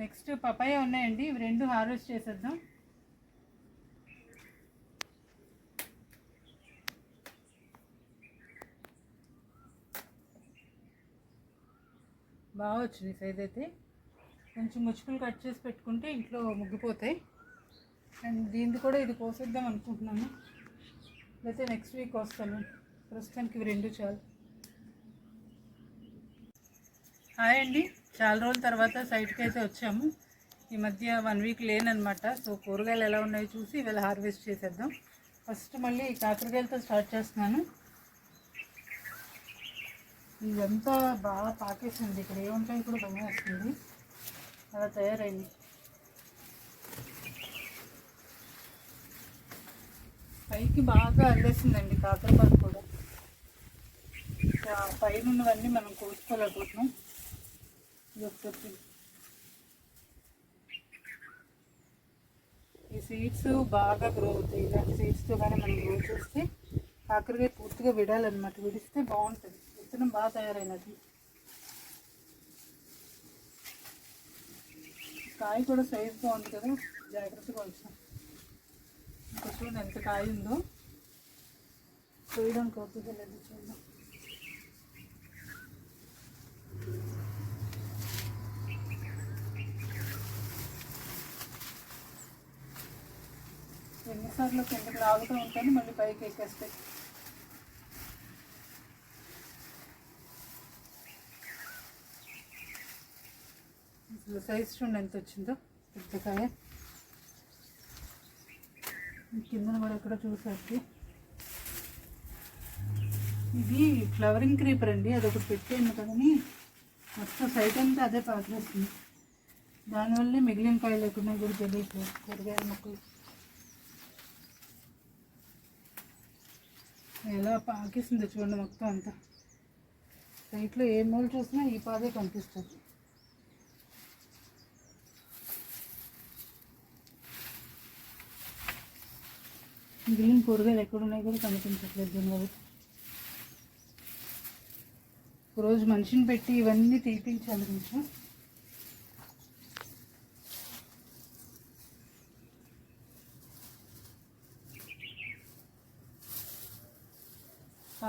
Next papaya ఉన్నాయండి. ఇవి రెండు హార్వెస్ట్ చేసేద్దాం. బాగా వచ్చింది సైజ్ అయితే. కొంచెం ముచ్చుకులు కట్ చేసి పెట్టుకుంటే ఇంట్లో ముగ్గిపోతాయి. అండ్ దీన్ని కూడా ఇది కోసేద్దాం అనుకుంటున్నాను. లేకపోతే నెక్స్ట్ వీక్ వస్తాను. ప్రస్తుతానికి ఇవి రెండు చాలు. హాయ్ అండి. చాలా రోజుల తర్వాత సైట్కి అయితే వచ్చాము. ఈ మధ్య వన్ వీక్ లేనమాట సో కూరగాయలు ఎలా ఉన్నాయో చూసి ఇవాళ హార్వెస్ట్ చేసేద్దాం. ఫస్ట్ మళ్ళీ కాకరకాయలతో స్టార్ట్ చేస్తున్నాను. ఇదంతా బాగా పాకేసింది. ఇక్కడ ఏముంటాయి కూడా భయం వస్తుంది. అలా తయారైంది. పైకి బాగా అల్లేసిందండి కాకరపాకు కూడా. పైన ఉన్నవన్నీ మనం కోసుకోలేకపోతున్నాం. ఈ సీడ్స్ బాగా గ్రో అవుతాయి. ఇలాంటి సీడ్స్తో కానీ మనం గ్రో చేస్తే కాకరకాయ పూర్తిగా విడాలన్నమాట. విడిస్తే బాగుంటుంది. విత్తనం బాగా తయారైనది కాయ కూడా సైజ్ బాగుంది కదా. జాగ్రత్తగా వచ్చాం ఇంకా చూడండి ఎంత కాయ ఉందో. చూడడానికి అవుతుందో లేదు చూద్దాం. ఎన్నిసార్లు కిందకి లాగుతూ ఉంటాను మళ్ళీ పైకి ఎక్కేస్తాయి. అసలు సైజ్ చూడండి ఎంత వచ్చిందో పెద్దకాయ కిందన కూడా ఎక్కడ చూసేసి ఇది ఫ్లవరింగ్ క్రీపర్ అండి అదొకటి పెట్టేయండి కదని మొత్తం సైట్ అంతా అదే పాత్రేస్తుంది దానివల్లే మిగిలిన కాయలు లేకుండా కూడా తెలియదు కూరగాయల మొక్కలు. ఎలా పాకేసిందో చూడండి మొత్తం అంతా. సైట్లో ఏ మూలు చూసినా ఈ పాదే కనిపిస్తుంది. గ్రీన్ కూరగాయలు ఎక్కడున్నాయి కూడా కనిపించట్లేదు దీనివల్ల రోజు మనిషిని పెట్టి ఇవన్నీ తీపించాలి కొంచెం.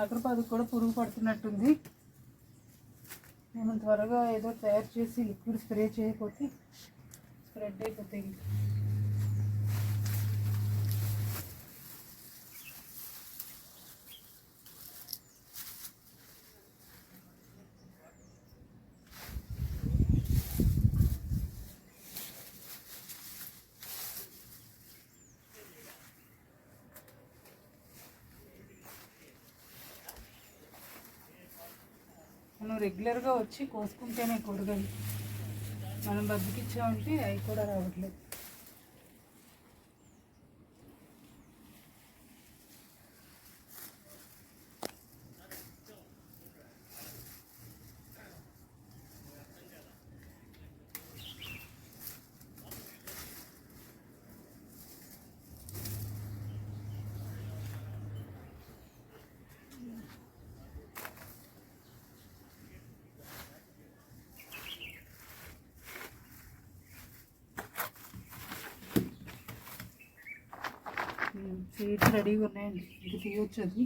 కాకరపాదు కూడా పురుగు పడుతున్నట్టుంది. మనం త్వరగా ఏదో తయారు చేసి లిక్విడ్ స్ప్రే చేయకపోతే స్ప్రెడ్ అయిపోతాయి. రెగ్యులర్గా వచ్చి కోసుకుంటేనే కూరగాయలు మనం బతికిచ్చామంటే అవి కూడా రావట్లేదు. సీడ్స్ రెడీగా ఉన్నాయండి ఇది తీయొచ్చు అది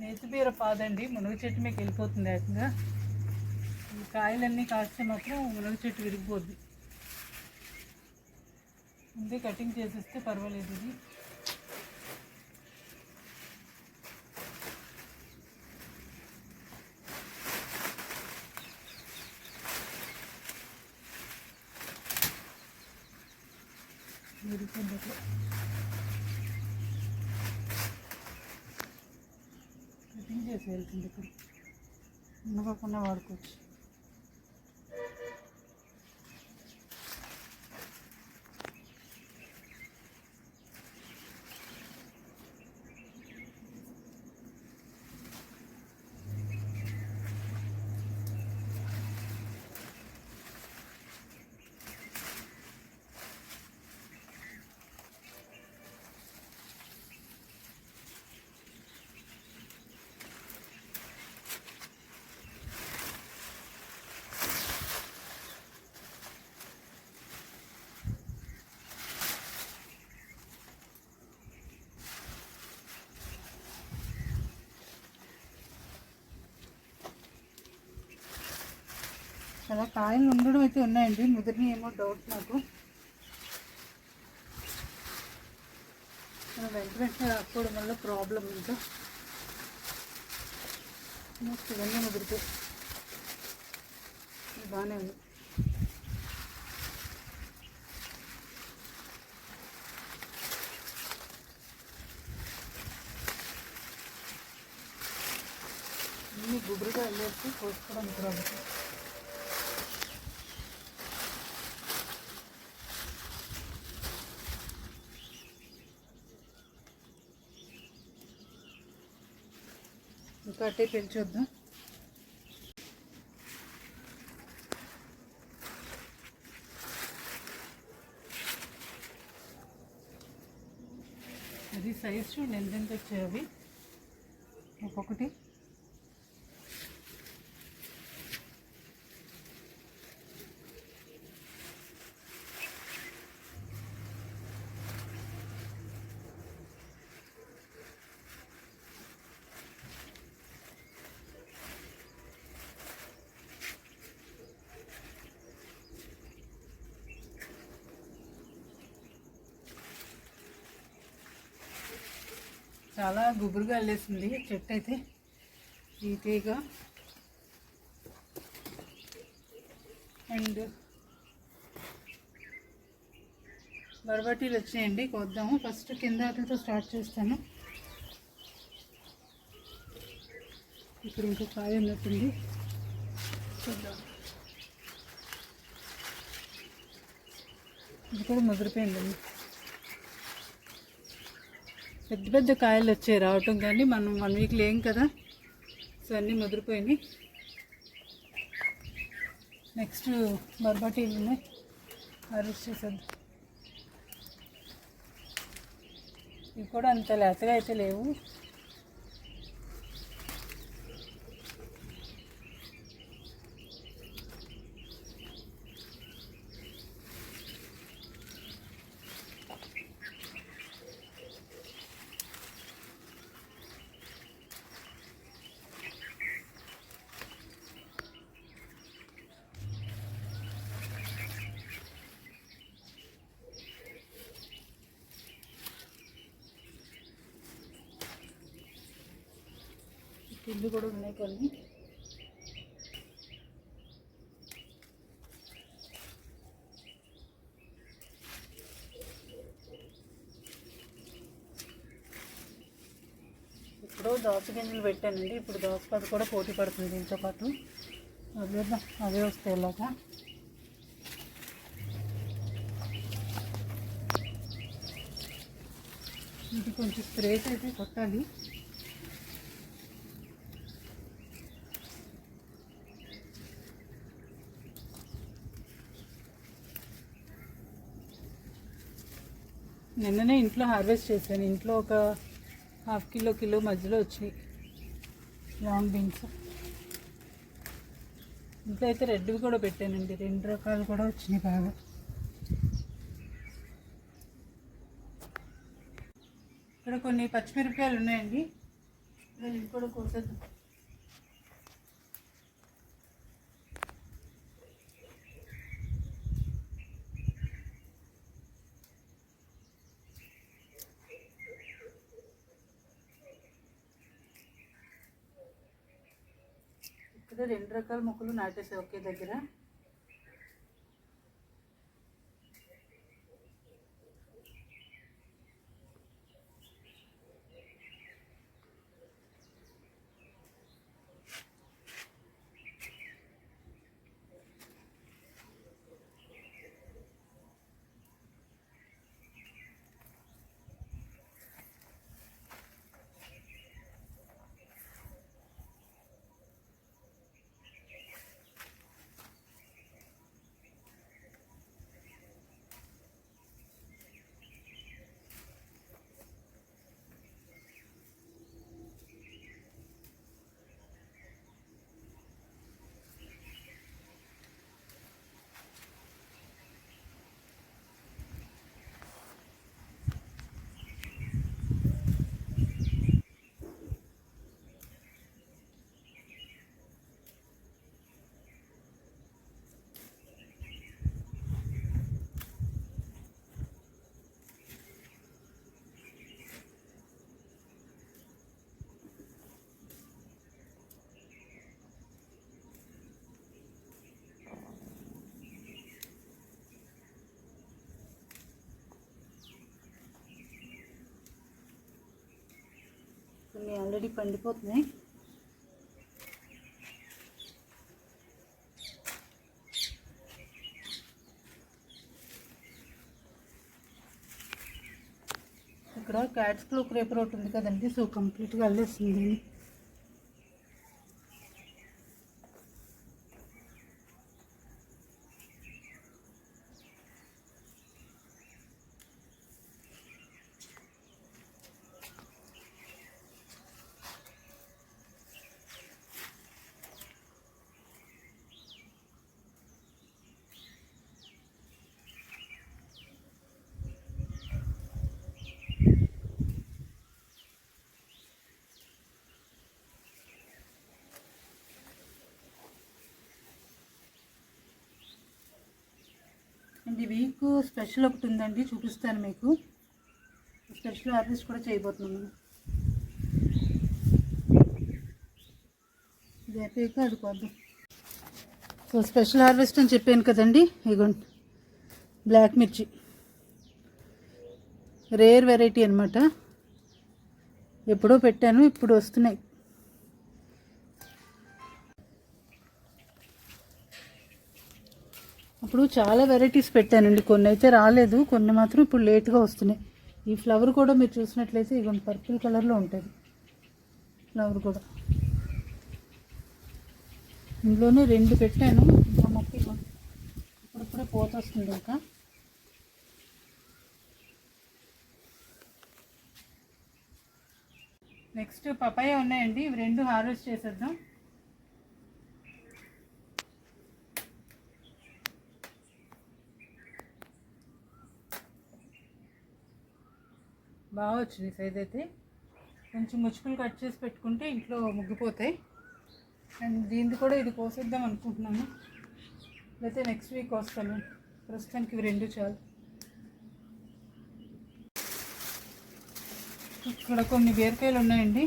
నేతిబీర పాదండి. మునగ చెట్టు మీకు వెళ్ళిపోతుంది ఏకంగా. ఈ కాయలన్నీ కాస్తే మాత్రం మునగ చెట్టు విరిగిపోద్ది. ముందే కటింగ్ చేసేస్తే పర్వాలేదు ఇది. విరిగిపోయింది చేసేయాలి కింద ఇక్కడ ఉండకుండా వాడుకోవచ్చు. అలా కాయలు ఉండడం అయితే ఉన్నాయండి. ముదిరిని ఏమో డౌట్ నాకు. మనం వెంట వెంటనే రాకపోవడం వల్ల ప్రాబ్లం ఇంకా. ఇవన్నీ ముదిరితే. బాగానే ఉంది. అన్ని గుబురుగా వెళ్ళేసి కోసుకోవడానికి రాదు. ఇంకా అట్టే పెంచొద్దాం అది సైజ్ చూడండి ఎంతెంత వచ్చాయి అవి? ఒక్కొక్కటి. చాలా గుబురుగా వెళ్ళేసింది చెట్టు అయితే. ఈ తీగ. అండ్ బరబటీలు వచ్చినాయండి కొద్దాము. ఫస్ట్ కింద వాటితో స్టార్ట్ చేస్తాను. ఇక్కడ ఇంకో కాయ ఉన్నట్టుంది. చూద్దాం. ఇది కూడా ముదిరిపోయిందండి. పెద్ద పెద్ద కాయలు వచ్చాయి రావటం కానీ మనం వన్ వీక్ లేం కదా. సో అన్నీ ముదిరిపోయినాయి. నెక్స్ట్ బర్బాటీలు ఉన్నాయి. హార్వెస్ట్ చేసేద్దాం. ఇవి కూడా అంత లేతగా అయితే లేవు. ఇల్లు కూడా ఉన్నాయి కొన్ని. ఇప్పుడు దోస గింజలు పెట్టానండి. ఇప్పుడు దోస పాటు కూడా పోటీ పడుతుంది దీంతో పాటు. అదే అదే వస్తాయి ఇలాగా. ఇది కొంచెం స్ప్రేస్ అయితే కొట్టాలి. నిన్ననే ఇంట్లో హార్వెస్ట్ చేశాను. ఇంట్లో ఒక హాఫ్ కిలో కిలో మధ్యలో వచ్చాయి లాంగ్ బీన్స్. ఇంట్లో అయితే రెడ్వి కూడా పెట్టానండి. రెండు రకాలు కూడా వచ్చినాయి బాగా. ఇక్కడ కొన్ని పచ్చిమిరపకాయలు ఉన్నాయండి. ఇవి కూడా కోసేద్దాం ఇక్కడ రెండు రకాల మొక్కలు నాటేసాయి ఒకే దగ్గర. కొన్ని ఆల్రెడీ పండిపోతున్నాయి. ఇక్కడ క్యాట్స్ క్లోక్ క్రేపర్ ఒకటి ఉంది కదండి సో కంప్లీట్గా అల్లేస్తుంది. ఈ వీక్ స్పెషల్ ఒకటి ఉందండి చూపిస్తాను మీకు. స్పెషల్ హార్వెస్ట్ కూడా చేయబోతున్నాం ఇది అయిపోయాక అది కొద్దాం. సో స్పెషల్ హార్వెస్ట్ అని చెప్పాను కదండి ఇగోండి. బ్లాక్ మిర్చి. రేర్ వెరైటీ అనమాట ఎప్పుడో పెట్టాను ఇప్పుడు వస్తున్నాయి. అప్పుడు చాలా వెరైటీస్ పెట్టానండి. కొన్ని అయితే రాలేదు. కొన్ని మాత్రం ఇప్పుడు లేట్గా వస్తున్నాయి. ఈ ఫ్లవర్ కూడా మీరు చూసినట్లయితే ఇవన్నీ పర్పుల్ కలర్లో ఉంటుంది. ఫ్లవర్ కూడా. ఇందులోనే రెండు పెట్టాను. ఇంకా మొక్క ఇవ్వండి ఇప్పుడిప్పుడే పోత వస్తుంది ఇంకా. నెక్స్ట్ పపాయ ఉన్నాయండి. ఇవి రెండు హార్వెస్ట్ చేసేద్దాం. బాగా వచ్చింది సైజ్ అయితే. కొంచెం ముచ్చుకులు కట్ చేసి పెట్టుకుంటే ఇంట్లో ముగ్గిపోతాయి. అండ్ దీన్ని కూడా ఇది కోసేద్దాం అనుకుంటున్నాను. లేకపోతే నెక్స్ట్ వీక్ వస్తాను. ప్రస్తుతానికి ఇవి రెండు చాలు. ఇక్కడ కొన్ని బీరకాయలు ఉన్నాయండి.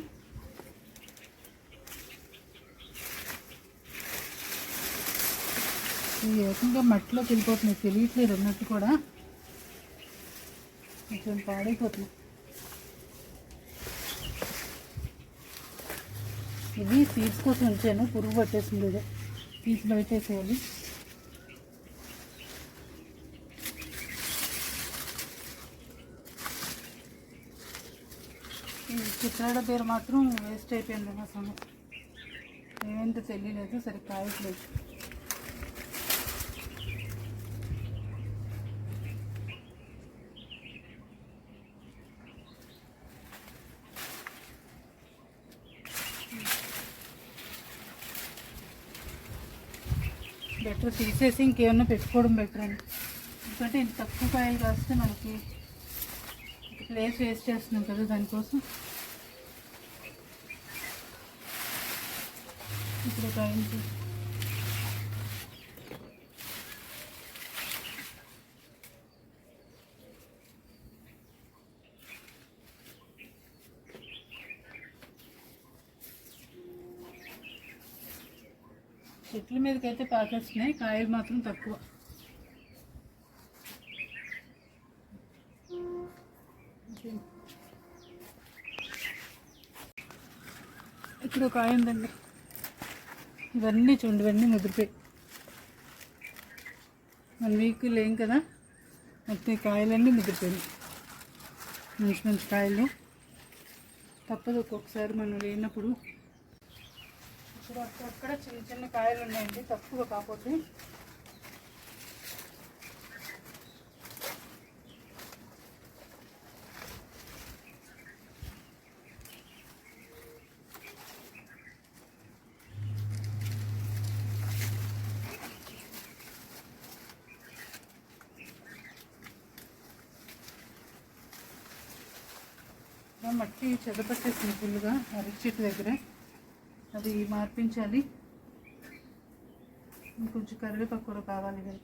ఇవి ఏకంగా మట్టిలోకి వెళ్ళిపోతున్నాయి. తెలియట్లేదు ఉన్నట్టు కూడా. కొంచెం పాడైపోతుంది ఇది సీడ్స్ కోసం ఉంచాను. పురుగు పట్టేసింది ఇదే. తీసి బయటేసేయాలి చిత్రాడ పేరు మాత్రం వేస్ట్ అయిపోయింది మా సమయం ఏమైందో తెలియలేదు సరే కాయట్లేదు బెటర్ తీసేసి ఇంకేమన్నా పెట్టుకోవడం బెటర్ అండి. ఎందుకంటే ఇంత తక్కువ కాయలు కాస్తే మనకి ప్లేస్ వేస్ట్ చేస్తున్నాం కదా దానికోసం. ఇప్పుడు కాయలు చెట్ల మీదకి అయితే పాకేస్తున్నాయి. కాయలు మాత్రం తక్కువ. ఇక్కడ ఒక కాయ ఉందండి. ఇవన్నీ చూడండి ఇవన్నీ ముదిరిపోయి. వన్ వీక్ లేం కదా. మొత్తం ఈ కాయలన్నీ ముదిరిపోయినాయి. మంచి మంచి కాయలు. తప్పదు ఒక్కొక్కసారి మనం లేనప్పుడు. ఇక్కడ చిన్న చిన్న కాయలు ఉన్నాయండి తక్కువ కాకపోతే. మట్టి చెదపట్టేసింది ఫుల్గా అరటి చెట్టు దగ్గర. అది మార్పించాలి. కొంచెం కరివేపాకు కూడా కావాలి కదా.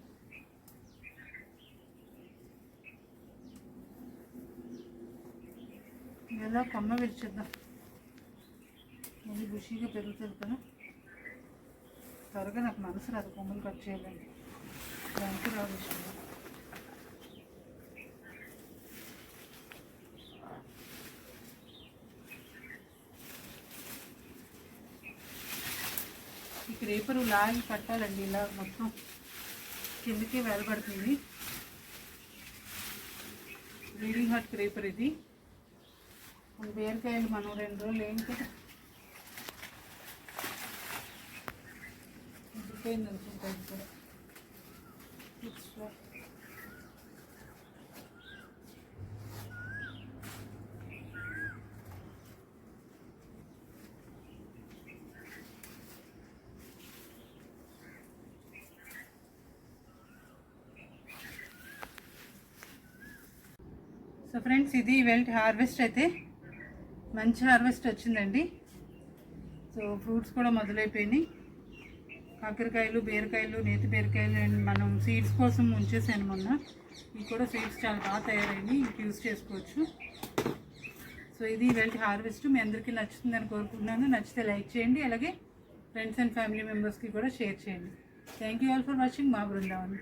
ఎలా కమ్మ విరిచేద్దాం? అది బుషీగా పెరుగుతుంది కదా. త్వరగా నాకు మనసు రాదు కొమ్మలు కట్ చేయాలండి దానికి రాదు రేపరు లాగి కట్టాలండి ఇలా మొత్తం కిందకి వేలబడుతుంది. బ్లీడింగ్ హార్ట్ క్రేపర్ ఇది. బీరకాయలు మనం రెండు రోజులు ఏం కదా. ఉడిపోయింది అనుకుంటా సో ఫ్రెండ్స్ ఇది వెల్ట్ హార్వెస్ట్ అయితే మంచి హార్వెస్ట్ వచ్చిందండి. సో ఫ్రూట్స్ కూడా మొదలైపోయినాయి. కాకరకాయలు బీరకాయలు నేతి బీరకాయలు అండ్ మనం సీడ్స్ కోసం ఉంచేసాను మొన్న. ఇవి కూడా సీడ్స్ చాలా బాగా తయారైనాయి ఇంక యూజ్ చేసుకోవచ్చు. సో ఇది వెల్ట్ హార్వెస్ట్. మీ అందరికీ నచ్చుతుందని కోరుకుంటున్నాను. నచ్చితే లైక్ చేయండి. అలాగే ఫ్రెండ్స్ అండ్ ఫ్యామిలీ మెంబర్స్కి కూడా షేర్ చేయండి. Thank you all for watching మా బృందావన్.